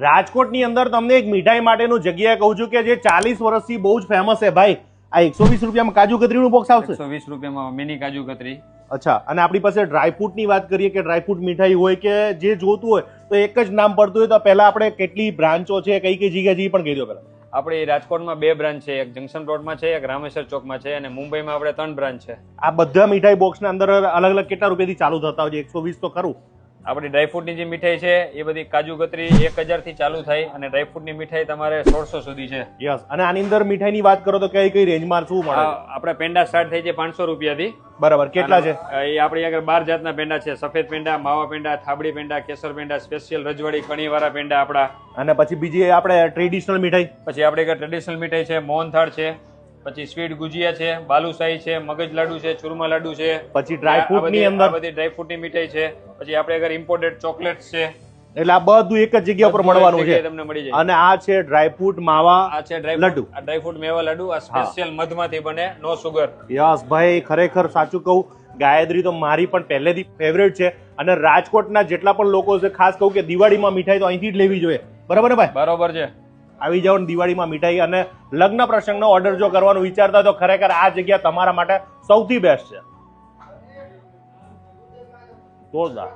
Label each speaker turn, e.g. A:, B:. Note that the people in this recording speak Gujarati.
A: રાજકોટની અંદર તમને એક મીઠાઈ માટેનું જગ્યાએ કહું છું કે જે ચાલીસ વર્ષથી બહુ જ ફેમસ છે. ભાઈ આ એકસો વીસ રૂપિયામાં કાજુ કતરીનું બોક્સ આવશે?
B: એકસો વીસ રૂપિયામાં મિની કાજુ કતરી.
A: અચ્છા અને આપણી પાસે ડ્રાયફ્રૂટની વાત કરીએ કે ડ્રાયફ્રૂટ મીઠાઈ હોય કે જે જોતું હોય તો એક જ નામ પડતું હોય તો પહેલા આપણે કેટલી બ્રાન્ચો છે કઈ કઈ જગ્યા જઈ પણ કહી દો પહેલા.
B: આપણી રાજકોટમાં બે બ્રાન્ચ છે એક જંકશન રોડમાં છે એક રામેશ્વર ચોકમાં છે અને મુંબઈમાં આપણે ત્રણ બ્રાન્ચ છે.
A: આ બધા મીઠાઈ બોક્સના અંદર અલગ અલગ કેટલા રૂપિયાથી ચાલુ થતા હોય છે? એકસો વીસ તો ખરું.
B: આપણી ડ્રાયફ્રૂટની જે મીઠાઈ છે એ બધી કાજુ કતરી એક હજારથી ચાલુ થાય અને ડ્રાયફ્રૂટની મીઠાઈ તમારે સોળસો સુધી છે.
A: યસ અને આની અંદર મીઠાઈની વાત કરો તો કઈ કઈ રેન્જમાં શું મળે?
B: આપણે પેંડા સ્ટાર્ટ થઈ છે પાંચસો રૂપિયાથી.
A: બરાબર. કેટલા છે?
B: એ આપણી આગળ બાર જાતના પેંડા છે. સફેદ પેંડા માવા પેંડા થાબડી પેંડા કેસર પેંડા સ્પેશિયલ રજવાડી કણીવાળા પેંડા આપણા.
A: અને પછી બીજી આપણે ટ્રેડિશનલ મીઠાઈ?
B: પછી આપણે આગળ ટ્રેડિશનલ મીઠાઈ છે મોહનથાળ છે. પછી સ્વીટ ગુજિયા છે બાલુશાહી છે મગજ લાડુ છે ચૂરમા લાડુ છે.
A: પછી
B: ડ્રાયફ્રૂટની
A: અંદર?
B: બધી બધી ડ્રાયફ્રૂટની મીઠાઈ છે. પછી આપણે આગળ ઇમ્પોર્ટેડ ચોકલેટ્સ છે.
A: એટલે આ બધું એક જ જગ્યા ઉપર મળવાનું છે.
B: તમને મળી જાય.
A: અને આ છે ડ્રાયફ્રૂટ માવા
B: આ છે
A: લાડુ.
B: ડ્રાયફ્રૂટ આ ડ્રાયફ્રૂટ મેવા લાડુ આ સ્પેશિયલ મધમાંથી બને નો સુગર
A: યસ ભાઈ ખરેખર સાચું કહું. ગાયત્રી તો મારી પણ પહેલેથી ફેવરેટ છે. અને રાજકોટના જેટલા પણ લોકો છે ખાસ કહું કે દિવાળીમાં મીઠાઈ તો અહીંથી જ લેવી જોઈએ. બરાબર ને ભાઈ?
B: બરોબર છે.
A: આવી જાઓ દિવાળીમાં મીઠાઈ અને લગ્ન પ્રસંગનો ઓર્ડર જો કરવાનું વિચારતા તો ખરેખર આ જગ્યા તમારા માટે સૌથી બેસ્ટ છે. જોરદાર.